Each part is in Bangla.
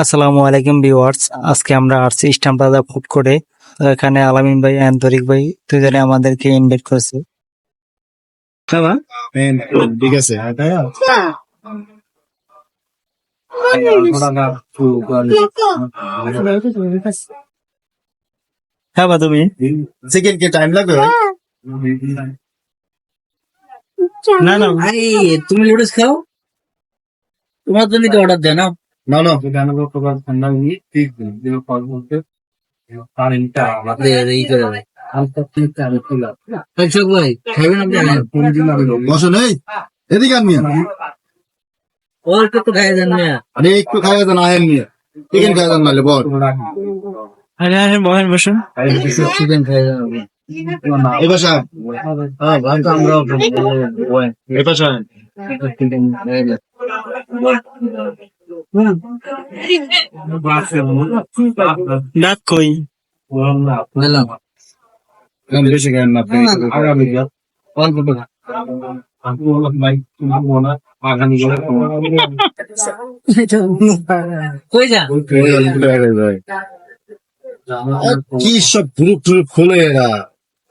আসসালামু আলাইকুম ভিউয়ার্স। আজকে আমরা আসছি ইস্টাম প্লাজা ফুড কোর্টে। তো এখানে আলামিন ভাই এন্ড তরিক ভাই দুজনে আমাদেরকে ইনভাইট করেছে। ঠিক আছে। হ্যাঁ বা তুমি? সেকেন্ড কে টাইম লাগবে না না আরে তুমি নুডলস খাও? তোমার জন্য তো অর্ডার দেয় না। না না। দে দে ই করে দেয় অশোক ভাই খাবেন আপনি? বসো নেই? এদিকে আন মিয়া। ওর তো খাই দেন না আরে একটু খাওয়া দেন আহেন মিয়া। চিকেন খাওয়া দেন নাহলে বল আরে আরে বহেন বসুন চিকেন খাই দেন আপনি। এই বাসা হ্যাঁ ভাত কি সব গ্রুপ ট্রুপ খুলে এরা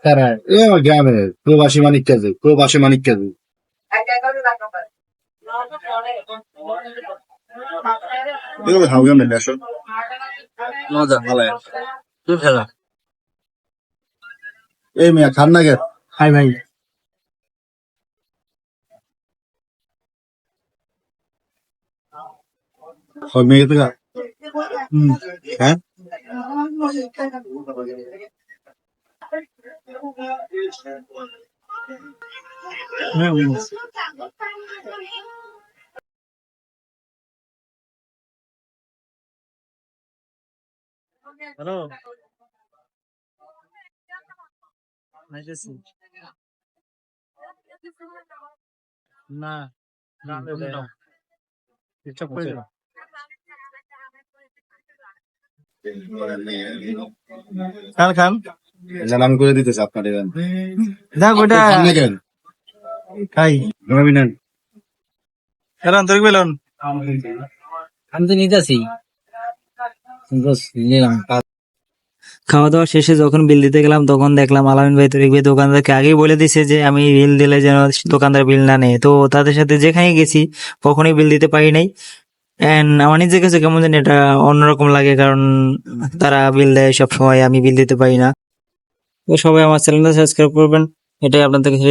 কারা এ আমার গ্রামে প্রবাসী মানিক কাজে প্রবাসী মানিক কাজে এভাবে খাও কেমন নেশো মজা ভালো তুই ফেলা এই মিয়া খান না গে হাই ভাই সব মেয়ে তো হ্যাঁ হ্যালো না চুপ করে খান খান জানাম করে দিতেছে আপনার এখানে দেখ ওটা খান খাই বেলুন আমি তো নিলাম খাওয়া দাওয়া শেষে যখন বিল দিতে গেলাম, তখন দেখলাম আলামিন ভাই তরিক ভাই দোকানদারকে আগেই বলে দিছে যে, আমি বিল দিলে যেন দোকানদার বিল না নেয়। তো তাদের সাথে যেখানে গেছি, কখনোই বিল দিতে পারি নাই। এন্ড আমার নিজের কাছে কেমন জানি এটা অন্যরকম লাগে, কারণ তারা বিল দেয় সব সময় আমি বিল দিতে পারি না। তো সবাই আমার চ্যানেলটা সাবস্ক্রাইব করবেন, এটাই আপনাদের কাছে